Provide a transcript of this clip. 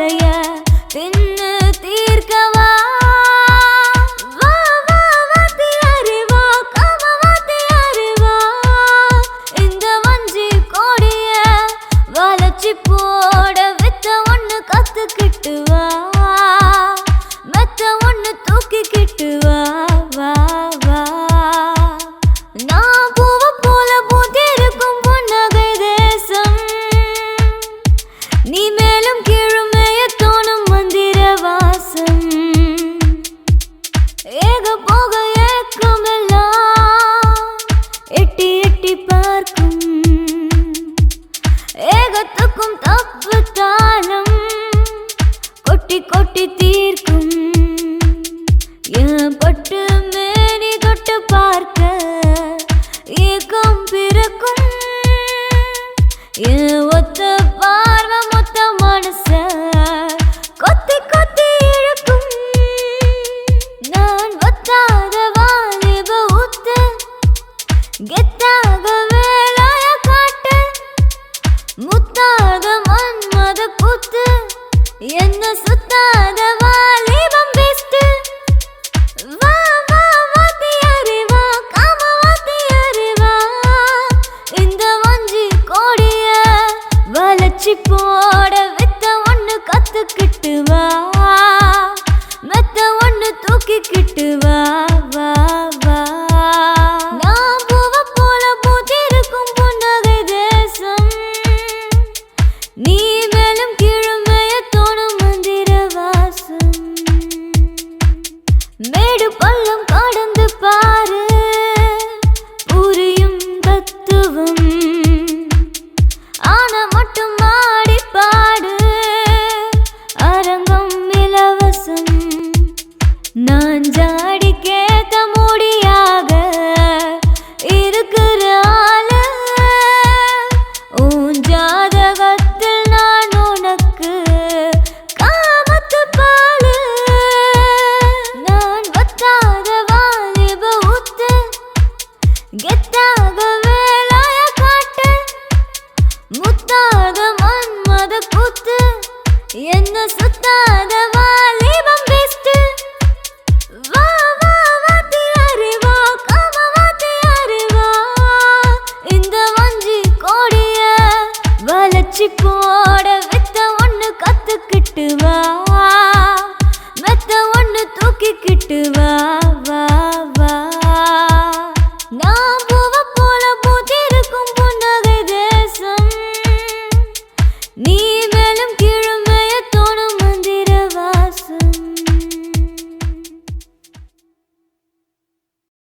கவலைய தின்னு தீர்க்கவா? போட வித்த ஒண்ணு கத்துக்கிட்டு வா. மெத்த ஒண்ணு தூக்கிக்கிட்டு வா வா வா. நான் பூவ போல நீ மே உலகத்துக்கும் தப்பு தானம். கொட்டி கொட்டி தீர்க்கும். என் பட்டு மேனி தொட்டு பார்க்க ஏக்கம் பிறக்கும். என் Goodbye. மத்த ஒன்று தூக்கிக்கிட்டு வா.